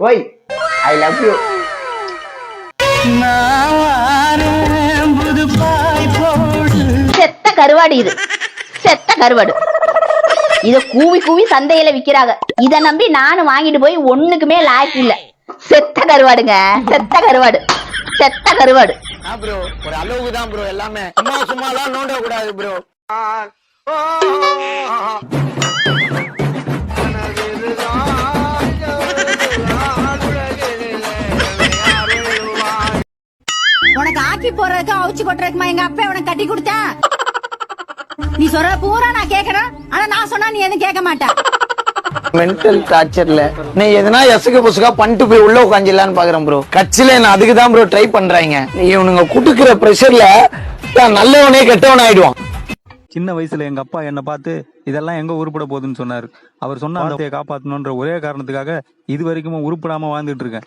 ஓய் I love you செத்த கருவாடு இது. செத்த கருவாடு. இத கூவி கூவி சந்தையில விக்கிறாங்க. இத நம்பி நானும் வாங்கிட்டு போய் ஒண்ணுக்குமே லாய்க்கு இல்ல. செத்த கருவாடுங்க. செத்த கருவாடு. செத்த கருவாடு. ப்ரோ ஒரு அளவுக்கு தான் ப்ரோ எல்லாமே. சும்மா சும்மாலாம் நோண்ட கூடாது ப்ரோ உனக்கு ஆக்கி போறதுக்கு அவிச்சு கொட்டுறதுக்குமா எங்க அப்பா உனக்கு கட்டி கொடுத்தேன் நீ சொல்ற பூரா நான் கேக்குறேன் ஆனா நான் சொன்னா நீ எதுவும் கேட்க மாட்டேன் மென்டல் டார்ச்சர்ல நீ எதனா எசுக்கு புசுக்கா பண்ணிட்டு போய் உள்ள உட்காந்துலான்னு பாக்குறேன் ப்ரோ கட்சியில நான் அதுக்கு தான் ப்ரோ ட்ரை பண்றாங்க. இவனுங்க குடுக்குற ப்ரெஷர்ல நான் நல்லவனே கெட்டவன் ஆயிடுவான் சின்ன வயசுல எங்க அப்பா என்ன பார்த்து இதெல்லாம் எங்க உருப்பட போகுதுன்னு சொன்னாரு. அவர் சொன்ன காப்பாத்தணும்ன்ற ஒரே காரணத்துக்காக இது வரைக்கும் உருப்படாம வாழ்ந்துட்டு இருக்கேன்.